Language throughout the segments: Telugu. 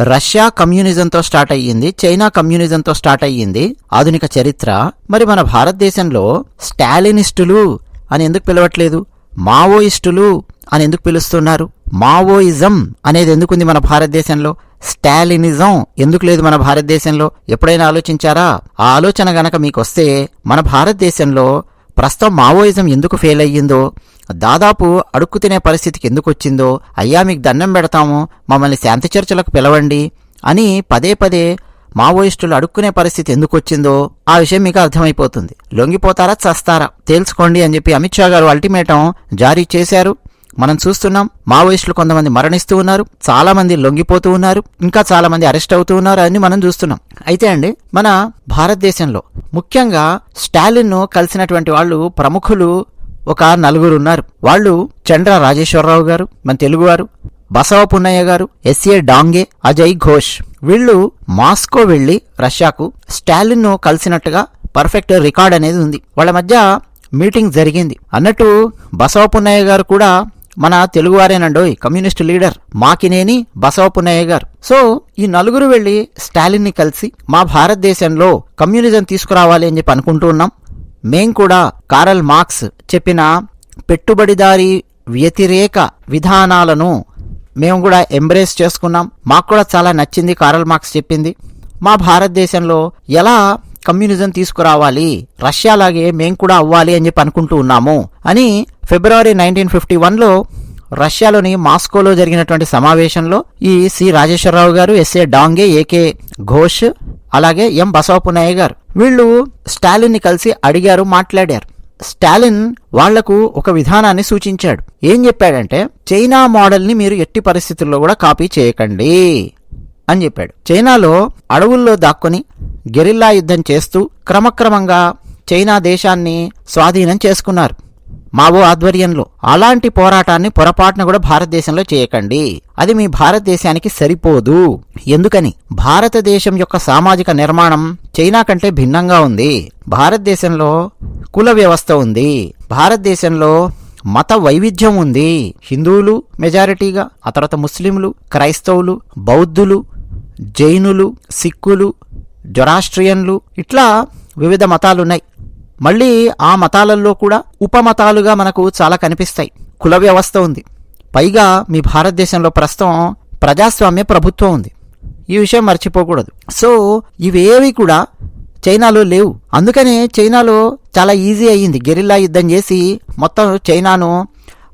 రష్యా కమ్యూనిజంతో స్టార్ట్ అయ్యింది చైనా కమ్యూనిజంతో స్టార్ట్ అయ్యింది. ఆధునిక చరిత్ర. మరి మన భారతదేశంలో స్టాలినిస్టులు అని ఎందుకు పిలవట్లేదు? మావోయిస్టులు అని ఎందుకు పిలుస్తున్నారు? మావోయిజం అనేది ఎందుకుంది మన భారతదేశంలో? స్టాలినిజం ఎందుకు లేదు మన భారతదేశంలో? ఎప్పుడైనా ఆలోచించారా? ఆ ఆలోచన గనక మీకు వస్తే మన భారతదేశంలో ప్రస్తుతం మావోయిజం ఎందుకు ఫెయిల్ అయ్యిందో దాదాపు అడుక్కు తినే పరిస్థితికి ఎందుకు వచ్చిందో అయ్యా మీకు దండం పెడతాము మమ్మల్ని శాంతి చర్చలకు పిలవండి అని పదే పదే మావోయిస్టులు అడుక్కునే పరిస్థితి ఎందుకు వచ్చిందో ఆ విషయం మీకు అర్థమైపోతుంది. లొంగిపోతారా చస్తారా? తేల్చుకోండి అని చెప్పి అమిత్ షా గారు అల్టిమేటం జారీ చేశారు. మనం చూస్తున్నాం మావోయిస్టులు కొంతమంది మరణిస్తూ ఉన్నారు చాలా మంది లొంగిపోతూ ఉన్నారు ఇంకా చాలా మంది అరెస్ట్ అవుతూ ఉన్నారు అని మనం చూస్తున్నాం. అయితే అండి మన భారతదేశంలో ముఖ్యంగా స్టాలిన్ను కలిసినటువంటి వాళ్ళు ప్రముఖులు ఒక నలుగురు ఉన్నారు వాళ్ళు చంద్ర రాజేశ్వరరావు గారు మన తెలుగువారు బసవ పున్నయ్య గారు ఎస్ఏ డాంగే అజయ్ ఘోష్. వీళ్ళు మాస్కో వెళ్ళి రష్యాకు స్టాలిన్ను కలిసినట్టుగా పర్ఫెక్ట్ రికార్డ్ అనేది ఉంది. వాళ్ళ మధ్య మీటింగ్ జరిగింది. అన్నట్టు బసవ పున్నయ్య గారు కూడా మన తెలుగువారేనండోయ్ communist leader Makineni Basava Punnaiah garu. So ఈ నలుగురు వెళ్ళి స్టాలిన్ని కలిసి మా భారతదేశంలో కమ్యూనిజం తీసుకురావాలి అని చెప్పి అనుకుంటూ ఉన్నాం. మేం కూడా కారల్ మార్క్స్ చెప్పిన పెట్టుబడిదారీ వ్యతిరేక విధానాలను మేము కూడా ఎంబ్రేస్ చేసుకున్నాం. మాకు కూడా చాలా నచ్చింది కారల్ మార్క్స్ చెప్పింది. మా భారతదేశంలో ఎలా కమ్యూనిజం తీసుకురావాలి రష్యాలాగే మేము కూడా అవ్వాలి అని చెప్పి అనుకుంటూ ఉన్నాము అని ఫిబ్రవరి నైన్టీన్ ఫిఫ్టీ వన్లో రష్యాలోని మాస్కోలో జరిగినటువంటి సమావేశంలో ఈ సి రాజేశ్వరరావు గారు ఎస్ఏ డాంగే ఏకే ఘోష్ అలాగే ఎం బసవపునయ్య గారు. వీళ్ళు స్టాలిన్ని కలిసి అడిగారు మాట్లాడారు. స్టాలిన్ వాళ్ళకు ఒక విధానాన్ని సూచించాడు. ఏం చెప్పాడంటే చైనా మోడల్ని మీరు ఎట్టి పరిస్థితుల్లో కూడా కాపీ చేయకండి అని చెప్పాడు. చైనాలో అడవుల్లో దాక్కుని గెరిల్లా యుద్ధం చేస్తూ క్రమక్రమంగా చైనా దేశాన్ని స్వాధీనం చేసుకున్నారు. మావో ఆధ్వర్యంలో అలాంటి పోరాటాన్ని పొరపాటున కూడా భారతదేశంలో చేయకండి. అది మీ భారతదేశానికి సరిపోదు. ఎందుకని? భారతదేశం యొక్క సామాజిక నిర్మాణం చైనా కంటే భిన్నంగా ఉంది. భారతదేశంలో కుల వ్యవస్థ ఉంది. భారతదేశంలో మత వైవిధ్యం ఉంది. హిందువులు మెజారిటీగా ఆ తర్వాత ముస్లింలు క్రైస్తవులు బౌద్ధులు జైనులు సిక్కులు జొరాస్ట్రియన్లు ఇట్లా వివిధ మతాలున్నాయి. మళ్ళీ ఆ మతాలలో కూడా ఉపమతాలుగా మనకు చాలా కనిపిస్తాయి. కుల వ్యవస్థ ఉంది. పైగా మీ భారతదేశంలో ప్రస్తుతం ప్రజాస్వామ్య ప్రభుత్వం ఉంది. ఈ విషయం మర్చిపోకూడదు. సో ఇవేవి కూడా చైనాలో లేవు. అందుకనే చైనాలో చాలా ఈజీ అయ్యింది. గెరిల్లా యుద్ధం చేసి మొత్తం చైనాను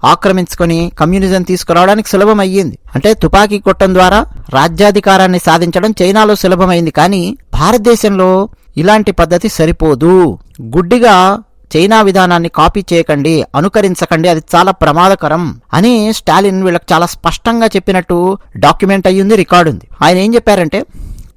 ఆక్రమించుకొని కమ్యూనిజం తీసుకురావడానికి సులభం అయ్యింది. అంటే తుపాకీ కొట్టడం ద్వారా రాజ్యాధికారాన్ని సాధించడం చైనాలో సులభమైంది. కానీ భారతదేశంలో ఇలాంటి పద్ధతి సరిపోదు. గుడ్డిగా చైనా విధానాన్ని కాపీ చేయకండి అనుకరించకండి అది చాలా ప్రమాదకరం అని స్టాలిన్ వీళ్ళకి చాలా స్పష్టంగా చెప్పినట్టు డాక్యుమెంట్ అయ్యింది రికార్డు ఉంది. ఆయన ఏం చెప్పారంటే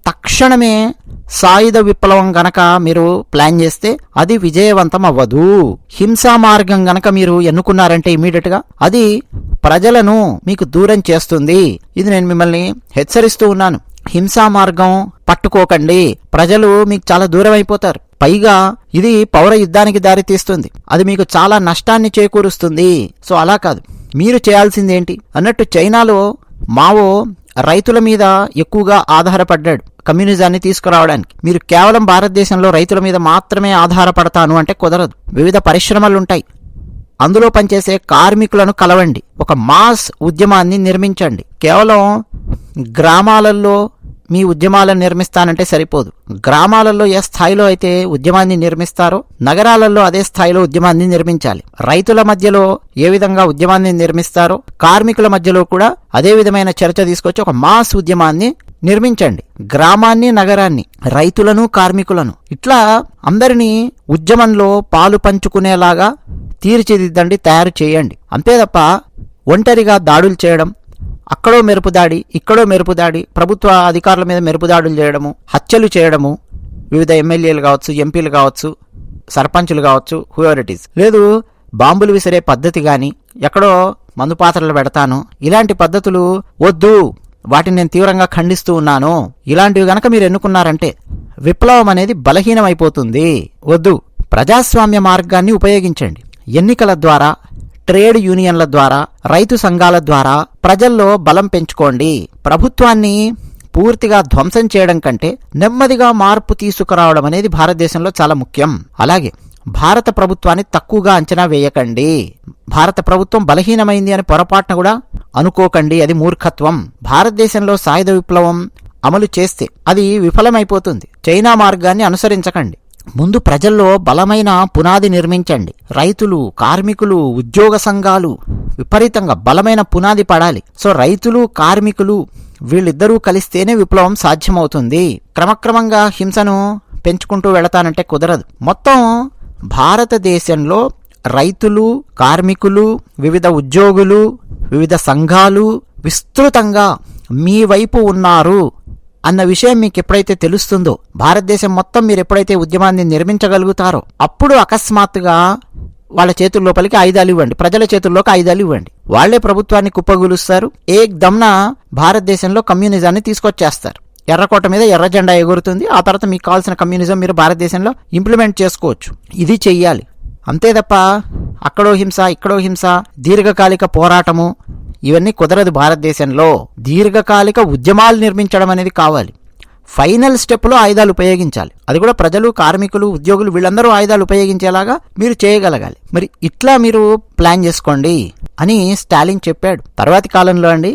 తక్షణమే సాయుధ విప్లవం గనక మీరు ప్లాన్ చేస్తే అది విజయవంతం అవ్వదు. హింసా మార్గం గనక మీరు ఎన్నుకున్నారంటే ఇమీడియట్గా అది ప్రజలను మీకు దూరం చేస్తుంది. ఇది నేను మిమ్మల్ని హెచ్చరిస్తూ ఉన్నాను. హింసా మార్గం పట్టుకోకండి. ప్రజలు మీకు చాలా దూరం అయిపోతారు. పైగా ఇది పౌర యుద్ధానికి దారితీస్తుంది అది మీకు చాలా నష్టాన్ని చేకూరుస్తుంది. సో అలా కాదు. మీరు చేయాల్సిందేంటి? అన్నట్టు చైనాలో మావో రైతుల మీద ఎక్కువగా ఆధారపడ్డాడు కమ్యూనిజాన్ని తీసుకురావడానికి. మీరు కేవలం భారతదేశంలో రైతుల మీద మాత్రమే ఆధారపడతాను అంటే కుదరదు. వివిధ పరిశ్రమలు ఉంటాయి అందులో పనిచేసే కార్మికులను కలవండి. ఒక మాస్ ఉద్యమాన్ని నిర్మించండి. కేవలం గ్రామాలలో మీ ఉద్యమాలను నిర్మిస్తానంటే సరిపోదు. గ్రామాలలో ఏ స్థాయిలో అయితే ఉద్యమాన్ని నిర్మిస్తారో నగరాలలో అదే స్థాయిలో ఉద్యమాన్ని నిర్మించాలి. రైతుల మధ్యలో ఏ విధంగా ఉద్యమాన్ని నిర్మిస్తారో కార్మికుల మధ్యలో కూడా అదే విధమైన చర్చ తీసుకొచ్చి ఒక మాస్ ఉద్యమాన్ని నిర్మించండి. గ్రామాన్ని నగరాన్ని రైతులను కార్మికులను ఇట్లా అందరినీ ఉద్యమంలో పాలు పంచుకునేలాగా తీర్చిదిద్దండి తయారు చేయండి. అంతే తప్ప ఒంటరిగా దాడులు చేయడం అక్కడో మెరుపు దాడి ఇక్కడో మెరుపు దాడి ప్రభుత్వ అధికారుల మీద మెరుపు దాడులు చేయడము హత్యలు చేయడము వివిధ ఎమ్మెల్యేలు కావచ్చు ఎంపీలు కావచ్చు సర్పంచులు కావచ్చు హూఎవర్ ఇట్ ఈస్ లేదు బాంబులు విసిరే పద్ధతి కానీ ఎక్కడో మందు పాత్రలు పెడతాను. ఇలాంటి పద్ధతులు వద్దు. వాటిని నేను తీవ్రంగా ఖండిస్తూ ఉన్నాను. ఇలాంటివి గనక మీరు ఎన్నుకున్నారంటే విప్లవం అనేది బలహీనమైపోతుంది. వద్దు. ప్రజాస్వామ్య మార్గాన్ని ఉపయోగించండి. ఎన్నికల ద్వారా ట్రేడ్ యూనియన్ల ద్వారా రైతు సంఘాల ద్వారా ప్రజల్లో బలం పెంచుకోండి. ప్రభుత్వాన్ని పూర్తిగా ధ్వంసం చేయడం కంటే నెమ్మదిగా మార్పు తీసుకురావడం అనేది భారతదేశంలో చాలా ముఖ్యం. అలాగే భారత ప్రభుత్వాన్ని తక్కువగా అంచనా వేయకండి. భారత ప్రభుత్వం బలహీనమైంది అని పొరపాటున కూడా అనుకోకండి. అది మూర్ఖత్వం. భారతదేశంలో సాయుధ విప్లవం అమలు చేస్తే అది విఫలమైపోతుంది. చైనా మార్గాన్ని అనుసరించకండి. ముందు ప్రజల్లో బలమైన పునాది నిర్మించండి. రైతులు కార్మికులు ఉద్యోగ సంఘాలు విపరీతంగా బలమైన పునాది పడాలి. సో రైతులు కార్మికులు వీళ్ళిద్దరూ కలిస్తేనే విప్లవం సాధ్యమవుతుంది. క్రమక్రమంగా హింసను పెంచుకుంటూ వెళతానంటే కుదరదు. మొత్తం భారతదేశంలో రైతులు కార్మికులు వివిధ ఉద్యోగులు వివిధ సంఘాలు విస్తృతంగా మీ వైపు ఉన్నారు. అన్న విషయం మీకు ఎప్పుడైతే తెలుస్తుందో భారతదేశం మొత్తం మీరు ఎప్పుడైతే ఉద్యమాన్ని నిర్మించగలుగుతారో అప్పుడు అకస్మాత్తుగా వాళ్ళ చేతుల లోపలికి ఆయుధాలు ఇవ్వండి. ప్రజల చేతుల్లోకి ఆయుధాలు ఇవ్వండి. వాళ్ళే ప్రభుత్వాన్ని కుప్పగూలుస్తారు. ఏక్ దమ్న భారతదేశంలో కమ్యూనిజాన్ని తీసుకొచ్చేస్తారు. ఎర్రకోట మీద ఎర్ర జెండా ఎగురుతుంది. ఆ తర్వాత మీకు కావాల్సిన కమ్యూనిజం మీరు భారతదేశంలో ఇంప్లిమెంట్ చేసుకోవచ్చు. ఇది చెయ్యాలి. అంతే తప్ప అక్కడో హింస ఇక్కడో హింస దీర్ఘకాలిక పోరాటము ఇవన్నీ కుదరదు భారతదేశంలో దీర్ఘకాలిక ఉద్యమాలు నిర్మించడం అనేది కావాలి. ఫైనల్ స్టెప్లో ఆయుధాలు ఉపయోగించాలి. అది కూడా ప్రజలు కార్మికులు ఉద్యోగులు వీళ్ళందరూ ఆయుధాలు ఉపయోగించేలాగా మీరు చేయగలగాలి. మరి ఇట్లా మీరు ప్లాన్ చేసుకోండి అని స్టాలిన్ చెప్పాడు. తర్వాతి కాలంలో అండి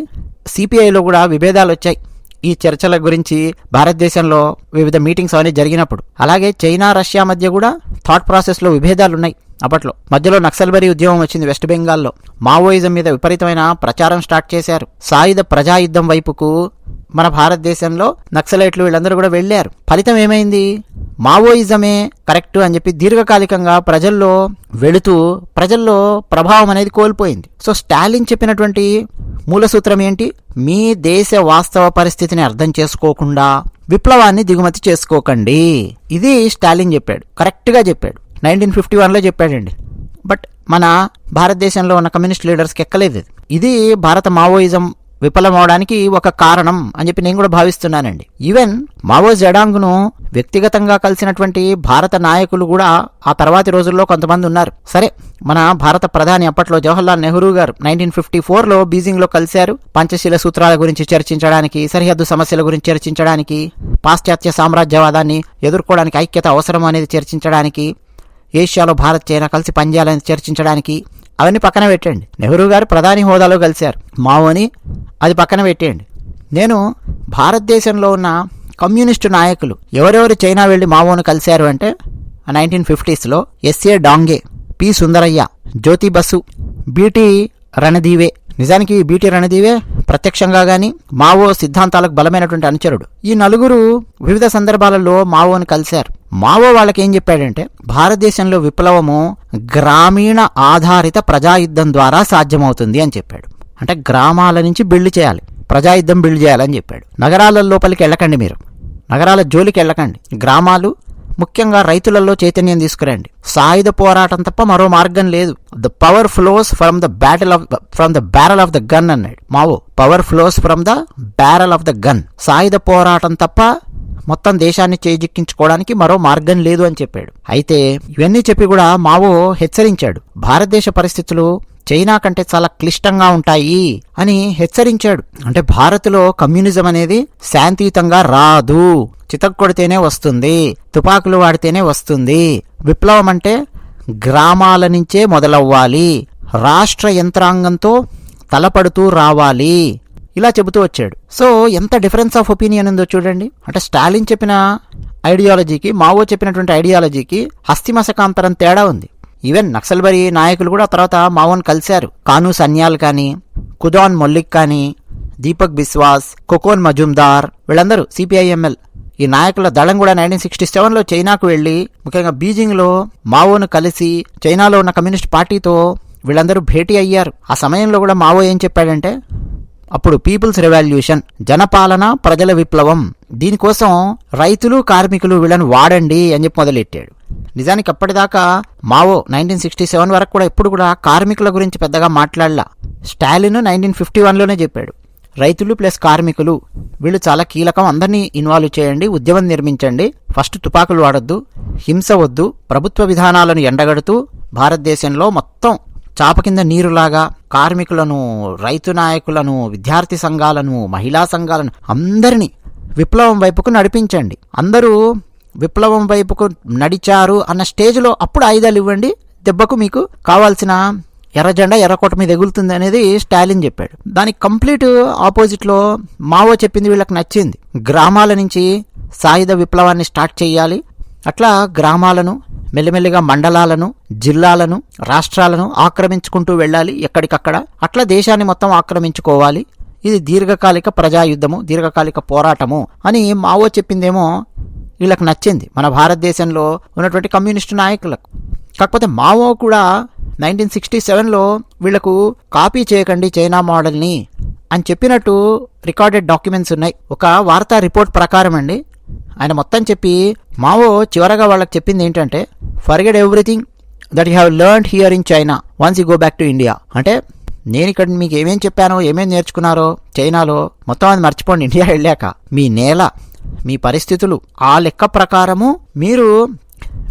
సిపిఐలో కూడా విభేదాలు వచ్చాయి. ఈ చర్చల గురించి భారతదేశంలో వివిధ మీటింగ్స్ అవన్నీ జరిగినప్పుడు. అలాగే చైనా రష్యా మధ్య కూడా థాట్ ప్రాసెస్లో విభేదాలు ఉన్నాయి. అప్పట్లో మధ్యలో నక్సల్బరీ ఉద్యమం వచ్చింది వెస్ట్ బెంగాల్లో. మావోయిజం మీద విపరీతమైన ప్రచారం స్టార్ట్ చేశారు. సాయుధ ప్రజాయుద్ధం వైపుకు మన భారతదేశంలో నక్సలైట్లు వీళ్ళందరూ కూడా వెళ్ళారు. ఫలితం ఏమైంది? మావోయిజమే కరెక్ట్ అని చెప్పి దీర్ఘకాలికంగా ప్రజల్లో వెళుతూ ప్రజల్లో ప్రభావం అనేది కోల్పోయింది. సో స్టాలిన్ చెప్పినటువంటి మూల సూత్రం ఏంటి? మీ దేశ వాస్తవ పరిస్థితిని అర్థం చేసుకోకుండా విప్లవాన్ని దిగుమతి చేసుకోకండి. ఇది స్టాలిన్ చెప్పాడు. కరెక్ట్గా చెప్పాడు. నైన్టీన్ ఫిఫ్టీ వన్లో చెప్పాడండి. బట్ మన భారతదేశంలో ఉన్న కమ్యూనిస్ట్ లీడర్స్కి ఎక్కలేదు ఇది. ఇది భారత మావోయిజం విఫలమవడానికి ఒక కారణం అని చెప్పి నేను కూడా భావిస్తున్నానండి. ఈవెన్ మావో జడాంగ్ను వ్యక్తిగతంగా కలిసినటువంటి భారత నాయకులు కూడా ఆ తర్వాతి రోజుల్లో కొంతమంది ఉన్నారు. సరే మన భారత ప్రధాని అప్పట్లో జవహర్లాల్ నెహ్రూ గారు నైన్టీన్ ఫిఫ్టీ ఫోర్లో బీజింగ్లో కలిశారు. పంచశీల సూత్రాల గురించి చర్చించడానికి సరిహద్దు సమస్యల గురించి చర్చించడానికి పాశ్చాత్య సామ్రాజ్యవాదాన్ని ఎదుర్కోవడానికి ఐక్యత అవసరం అనేది చర్చించడానికి ఏషియాలో భారత్ చైనా కలిసి పనిచేయాలని చర్చించడానికి అవన్నీ పక్కన పెట్టండి నెహ్రూ గారు ప్రధాని హోదాలో కలిశారు. మావోని అది పక్కన పెట్టేయండి. నేను భారతదేశంలో ఉన్న కమ్యూనిస్టు నాయకులు ఎవరెవరు చైనా వెళ్ళి మావోను కలిశారు అంటే nineteen ఫిఫ్టీస్లో S A Dange P Sundarayya Jyoti Basu B T Ranadive. నిజానికి బీటీ రణదీవే ప్రత్యక్షంగా కానీ మావో సిద్ధాంతాలకు బలమైనటువంటి అనుచరుడు. ఈ నలుగురు వివిధ సందర్భాలలో మావోని కలిశారు. మావో వాళ్ళకేం చెప్పాడంటే భారతదేశంలో విప్లవము గ్రామీణ ఆధారిత ప్రజాయుద్ధం ద్వారా సాధ్యమవుతుంది అని చెప్పాడు. అంటే గ్రామాల నుంచి బిల్డ్ చేయాలి. ప్రజాయుద్ధం బిల్డ్ చేయాలని చెప్పాడు. నగరాల లోపలికి వెళ్ళకండి మీరు. నగరాల జోలికి వెళ్ళకండి. గ్రామాలు ముఖ్యంగా రైతులలో చైతన్యం తీసుకురండి. సాయుధ పోరాటం తప్ప మరో మార్గం లేదు. The power flows from the battle of from the barrel of the gun అన్నాడు. Mao power flows from the barrel of the gun సాయుధ పోరాటం తప్ప మొత్తం దేశాన్ని చేజిక్కించుకోవడానికి మరో మార్గం లేదు అని చెప్పాడు. అయితే ఇవన్నీ చెప్పి కూడా మావో హెచ్చరించాడు. భారతదేశ పరిస్థితులు చైనా కంటే చాలా క్లిష్టంగా ఉంటాయి అని హెచ్చరించాడు. అంటే భారత్లో కమ్యూనిజం అనేది శాంతియుతంగా రాదు. చితక్కొడితేనే వస్తుంది. తుపాకులు వాడితేనే వస్తుంది. విప్లవం అంటే గ్రామాల నుంచే మొదలవ్వాలి. రాష్ట్ర యంత్రాంగంతో తలపడుతూ రావాలి. ఇలా చెబుతూ వచ్చాడు. సో ఎంత డిఫరెన్స్ ఆఫ్ ఒపీనియన్ ఉందో చూడండి. అంటే స్టాలిన్ చెప్పిన ఐడియాలజీకి మావో చెప్పినటువంటి ఐడియాలజీకి హస్తిమశకాంతరం తేడా ఉంది. ఈవెన్ నక్సల్బరి నాయకులు కూడా తర్వాత మావోని కలిశారు. కాను సన్యాల్ కానీ కుదాన్ మొల్లిక్ కానీ దీపక్ బిస్వాస్ కొకోన్ మజుందార్ వీళ్ళందరూ సిపిఐఎంఎల్ ఈ నాయకుల దళం కూడా నైన్టీన్ సిక్స్టీ సెవెన్లో చైనాకు వెళ్ళి ముఖ్యంగా బీజింగ్లో మావోను కలిసి చైనాలో ఉన్న కమ్యూనిస్ట్ పార్టీతో వీళ్ళందరూ భేటీ అయ్యారు. ఆ సమయంలో కూడా మావో ఏం చెప్పాడంటే అప్పుడు పీపుల్స్ రెవాల్యూషన్ జనపాలన ప్రజల విప్లవం. దీనికోసం రైతులు కార్మికులు వీళ్ళని వాడండి అని చెప్పి మొదలెట్టాడు. నిజానికి అప్పటిదాకా మావో నైన్టీన్ సిక్స్టీ సెవెన్ వరకు కూడా ఎప్పుడు కూడా కార్మికుల గురించి పెద్దగా మాట్లాడలా. స్టాలిన్ నైన్టీన్ ఫిఫ్టీ వన్లోనే చెప్పాడు. రైతులు ప్లస్ కార్మికులు వీళ్ళు చాలా కీలకం. అందరినీ ఇన్వాల్వ్ చేయండి ఉద్యమం నిర్మించండి. ఫస్ట్ తుపాకులు వాడొద్దు హింస వద్దు ప్రభుత్వ విధానాలను ఎండగడుతూ భారతదేశంలో మొత్తం చాప కింద నీరులాగా కార్మికులను రైతు నాయకులను విద్యార్థి సంఘాలను మహిళా సంఘాలను అందరినీ విప్లవం వైపుకు నడిపించండి. అందరూ విప్లవం వైపుకు నడిచారు అన్న స్టేజ్లో అప్పుడు ఆయుధాలు ఇవ్వండి. దెబ్బకు మీకు కావాల్సిన ఎర్రజెండా ఎర్రకోట మీద ఎగులుతుంది అనేది స్టాలిన్ చెప్పాడు. దానికి కంప్లీట్ ఆపోజిట్లో మావో చెప్పింది వీళ్ళకి నచ్చింది. గ్రామాల నుంచి సాయుధ విప్లవాన్ని స్టార్ట్ చేయాలి. అట్లా గ్రామాలను మెల్లిమెల్లిగా మండలాలను జిల్లాలను రాష్ట్రాలను ఆక్రమించుకుంటూ వెళ్ళాలి ఎక్కడికక్కడ. అట్లా దేశాన్ని మొత్తం ఆక్రమించుకోవాలి. ఇది దీర్ఘకాలిక ప్రజాయుద్ధము దీర్ఘకాలిక పోరాటము అని మావో చెప్పిందేమో వీళ్ళకి నచ్చింది. మన భారతదేశంలో ఉన్నటువంటి కమ్యూనిస్టు నాయకులకు. కాకపోతే మావో కూడా నైన్టీన్ సిక్స్టీ సెవెన్లో వీళ్ళకు కాపీ చేయకండి చైనా మోడల్ని అని చెప్పినట్టు రికార్డెడ్ డాక్యుమెంట్స్ ఉన్నాయి. ఒక వార్తా రిపోర్ట్ ప్రకారం అండి ఆయన మొత్తం చెప్పి మావో చివరగా వాళ్ళకి చెప్పింది ఏంటంటే forget everything that you have learn here in China once you go back to India అంటే నేను ఇక్కడ మీకు ఏమేం చెప్పానో ఏమేం నేర్చుకున్నారో చైనాలో మొత్తం అది మర్చిపోండి. ఇండియా వెళ్ళాక మీ నేల మీ పరిస్థితులు ఆ లెక్క ప్రకారము మీరు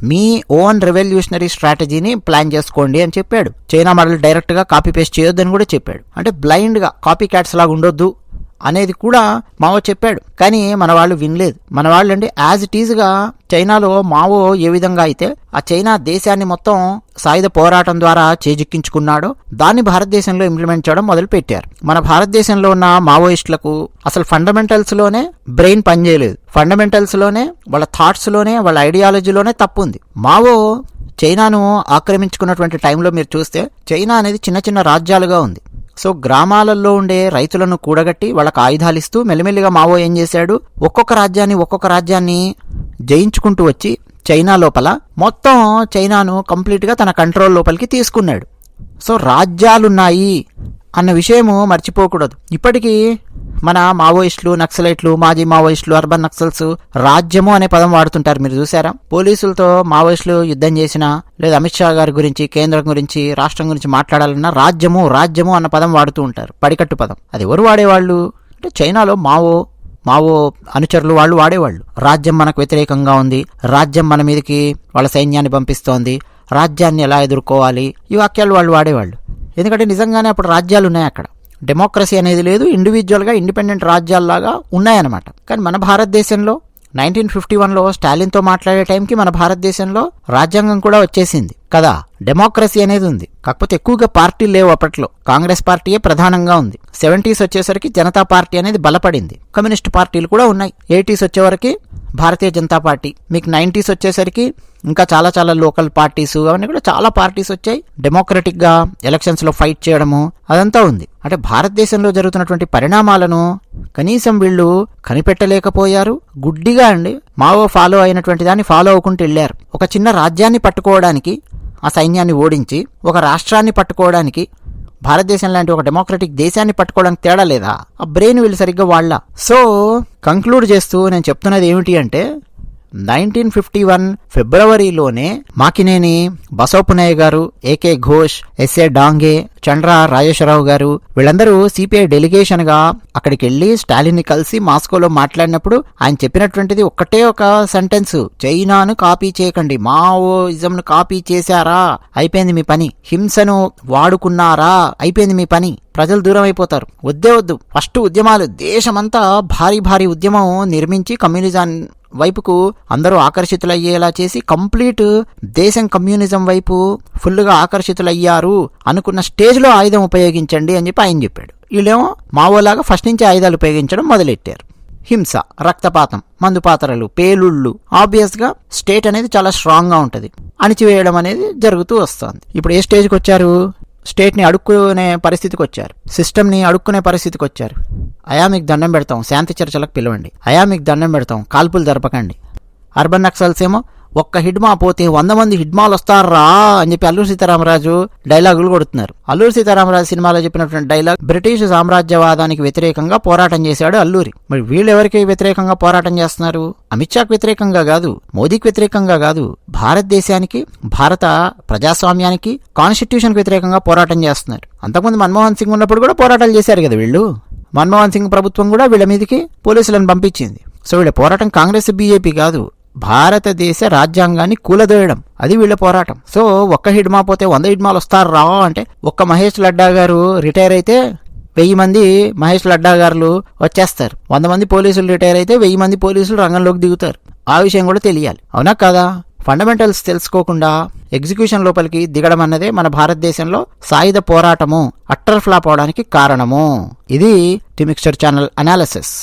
మీ ఓన్ రెవల్యూషనరీ స్ట్రాటజీని ప్లాన్ చేసుకోండి అని చెప్పాడు. చైనా మోడల్ డైరెక్ట్గా కాపీ పేస్ట్ చేయొద్దని కూడా చెప్పాడు. అంటే బ్లైండ్గా కాపీ క్యాట్స్ లాగా ఉండొద్దు. అనేది కూడా మావో చెప్పాడు. కానీ మన వాళ్ళు వినలేదు. మన వాళ్ళు అంటే యాజ్ ఇట్ ఈజ్గా చైనాలో మావో ఏ విధంగా అయితే ఆ చైనా దేశాన్ని మొత్తం సాయుధ పోరాటం ద్వారా చేజిక్కించుకున్నాడో దాన్ని భారతదేశంలో ఇంప్లిమెంట్ చేయడం మొదలుపెట్టారు. మన భారతదేశంలో ఉన్న మావోయిస్టులకు అసలు ఫండమెంటల్స్లోనే బ్రెయిన్ పనిచేయలేదు. ఫండమెంటల్స్లోనే వాళ్ళ థాట్స్లోనే వాళ్ళ ఐడియాలజీలోనే తప్పు ఉంది మావో చైనాను ఆక్రమించుకున్నటువంటి టైంలో మీరు చూస్తే చైనా అనేది చిన్న చిన్న రాజ్యాలుగా ఉంది. సో గ్రామాలలో ఉండే రైతులను కూడగట్టి వాళ్ళకి ఆయుధాలు ఇస్తూ మెల్లిమెల్లిగా మావో ఏం చేశాడు? ఒక్కొక్క రాజ్యాన్ని ఒక్కొక్క రాజ్యాన్ని జయించుకుంటూ వచ్చి చైనా లోపల మొత్తం చైనాను కంప్లీట్గా తన కంట్రోల్ లోపలికి తీసుకున్నాడు. సో రాజ్యాలున్నాయి అన్న విషయము మర్చిపోకూడదు. ఇప్పటికీ మన మావోయిస్టులు నక్సలైట్లు మాజీ మావోయిస్టులు అర్బన్ నక్సల్స్ రాజ్యము అనే పదం వాడుతుంటారు. మీరు చూసారా పోలీసులతో మావోయిస్టులు యుద్ధం చేసిన లేదా అమిత్ షా గారి గురించి కేంద్రం గురించి రాష్ట్రం గురించి మాట్లాడాలన్నా రాజ్యము రాజ్యము అన్న పదం వాడుతూ ఉంటారు. పడికట్టు పదం. అది ఎవరు వాడేవాళ్ళు? అంటే చైనాలో మావో మావో అనుచరులు వాళ్ళు వాడేవాళ్ళు. రాజ్యం మనకు వ్యతిరేకంగా ఉంది. రాజ్యం మన మీదకి వాళ్ళ సైన్యాన్ని పంపిస్తోంది. రాజ్యాన్ని ఎలా ఎదుర్కోవాలి? ఈ వాక్యాలు వాళ్ళు వాడేవాళ్ళు. ఎందుకంటే నిజంగానే అప్పుడు రాజ్యాలు ఉన్నాయి అక్కడ. డెమోక్రసీ అనేది లేదు ఇండివిజువల్గా ఇండిపెండెంట్ రాజ్యాల్లాగా ఉన్నాయన్నమాట. కానీ మన భారతదేశంలో నైన్టీన్ ఫిఫ్టీ వన్లో స్టాలిన్తో మాట్లాడే టైంకి మన భారతదేశంలో రాజ్యాంగం కూడా వచ్చేసింది. కదా? డెమోక్రసీ అనేది ఉంది. కాకపోతే ఎక్కువగా పార్టీలు లేవు అప్పట్లో. కాంగ్రెస్ పార్టీయే ప్రధానంగా ఉంది. సెవెంటీస్ వచ్చేసరికి జనతా పార్టీ అనేది బలపడింది. కమ్యూనిస్ట్ పార్టీలు కూడా ఉన్నాయి. ఎయిటీస్ వచ్చేవరకు భారతీయ జనతా పార్టీ. మీకు నైంటీస్ వచ్చేసరికి ఇంకా చాలా చాలా లోకల్ పార్టీస్ అవన్నీ కూడా చాలా పార్టీస్ వచ్చాయి. డెమోక్రటిక్గా ఎలక్షన్స్లో ఫైట్ చేయడము అదంతా ఉంది. అంటే భారతదేశంలో జరుగుతున్నటువంటి పరిణామాలను కనీసం వీళ్ళు కనిపెట్టలేకపోయారు. గుడ్డిగా అండి. మావో ఫాలో అయినటువంటి దాన్ని ఫాలో అవ్వకుంటూ వెళ్ళారు. ఒక చిన్న రాజ్యాన్ని పట్టుకోవడానికి ఆ సైన్యాన్ని ఓడించి ఒక రాష్ట్రాన్ని పట్టుకోవడానికి భారతదేశం లాంటి ఒక డెమోక్రటిక్ దేశాన్ని పట్టుకోవడానికి తేడా లేదా? ఆ బ్రెయిన్ వీళ్ళు సరిగ్గా వాళ్ళ. సో కంక్లూడ్ చేస్తూ నేను చెప్తున్నది ఏమిటి అంటే nineteen fifty one ఫిబ్రవరిలోనే Makineni Basavapunnaiah garu A K Ghosh S A Dange Chandra Rajeswara Rao garu వీళ్ళందరూ సిపిఐ డెలిగేషన్గా అక్కడికి వెళ్ళి స్టాలిన్ని కలిసి మాస్కోలో మాట్లాడినప్పుడు ఆయన చెప్పినటువంటిది ఒక్కటే ఒక సెంటెన్స్. చైనాను కాపీ చేయకండి. మావోయిజంను కాపీ చేశారా? అయిపోయింది మీ పని. హింసను వాడుకున్నారా? అయిపోయింది మీ పని. ప్రజలు దూరం అయిపోతారు. వద్దే వద్దు. ఫస్ట్ ఉద్యమాలు. దేశమంతా భారీ భారీ ఉద్యమం నిర్మించి కమ్యూనిజం వైపుకు అందరూ ఆకర్షితులయ్యేలా చేసి కంప్లీట్ దేశం కమ్యూనిజం వైపు ఫుల్గా ఆకర్షితులయ్యారు అనుకున్న స్టేజ్లో ఆయుధం ఉపయోగించండి అని చెప్పి ఆయన చెప్పాడు. వీళ్ళేమో మావోలాగా ఫస్ట్ నుంచి ఆయుధాలు ఉపయోగించడం మొదలెట్టారు. హింస రక్తపాతం మందుపాత్రలు పేలుళ్ళు ఆబ్వియస్గా స్టేట్ అనేది చాలా స్ట్రాంగ్గా ఉంటుంది. అణిచివేయడం అనేది జరుగుతూ వస్తుంది. ఇప్పుడు ఏ స్టేజ్కి వచ్చారు? స్టేట్ని అడుక్కునే పరిస్థితికి వచ్చారు. సిస్టమ్ని అడుక్కునే పరిస్థితికి వచ్చారు. అయా మీకు దండం పెడతాం శాంతి చర్చలకు పిలవండి. అయా మీకు దండం పెడతాం కాల్పులు జరపకండి. అర్బన్ నక్సల్స్ ఏమో ఒక్క హిడ్మా పోతే వంద మంది హిడ్మాలు వస్తారా అని చెప్పి అల్లూరు సీతారామరాజు డైలాగులు కొడుతున్నారు. అల్లూరు సీతారామరాజు సినిమాలో చెప్పినటువంటి డైలాగ్ బ్రిటిష్ సామ్రాజ్యవాదానికి వ్యతిరేకంగా పోరాటం చేశాడు అల్లూరి. మరి వీళ్ళు ఎవరికి వ్యతిరేకంగా పోరాటం చేస్తున్నారు? అమిత్ షాకు వ్యతిరేకంగా కాదు మోదీకి వ్యతిరేకంగా కాదు భారతదేశానికి భారత ప్రజాస్వామ్యానికి కాన్స్టిట్యూషన్కి వ్యతిరేకంగా పోరాటం చేస్తున్నారు. అంతకుముందు మన్మోహన్ సింగ్ ఉన్నప్పుడు కూడా పోరాటాలు చేశారు కదా వీళ్ళు. మన్మోహన్ సింగ్ ప్రభుత్వం కూడా వీళ్ళ మీదకి పోలీసులను పంపించింది. సో వీళ్ళ పోరాటం కాంగ్రెస్ బీజేపీ కాదు భారతదేశ రాజ్యాంగాన్ని కూలదోయడం. అది వీళ్ళ పోరాటం. సో ఒక్క హిడ్మా పోతే వంద హిడ్మాలు వస్తారు రా అంటే ఒక్క మహేష్ లడ్డా గారు రిటైర్ అయితే వెయ్యి మంది మహేష్ లడ్డా గారులు వచ్చేస్తారు. వంద మంది పోలీసులు రిటైర్ అయితే వెయ్యి మంది పోలీసులు రంగంలోకి దిగుతారు. ఆ విషయం కూడా తెలియాలి. అవునా కదా? ఫండమెంటల్స్ తెలుసుకోకుండా ఎగ్జిక్యూషన్ లోపలికి దిగడం అన్నదే మన భారతదేశంలో సాయుధ పోరాటము అట్టర్ ఫ్లాప్ అవడానికి కారణము. ఇది టిమిక్స్చర్ ఛానల్ అనాలిసిస్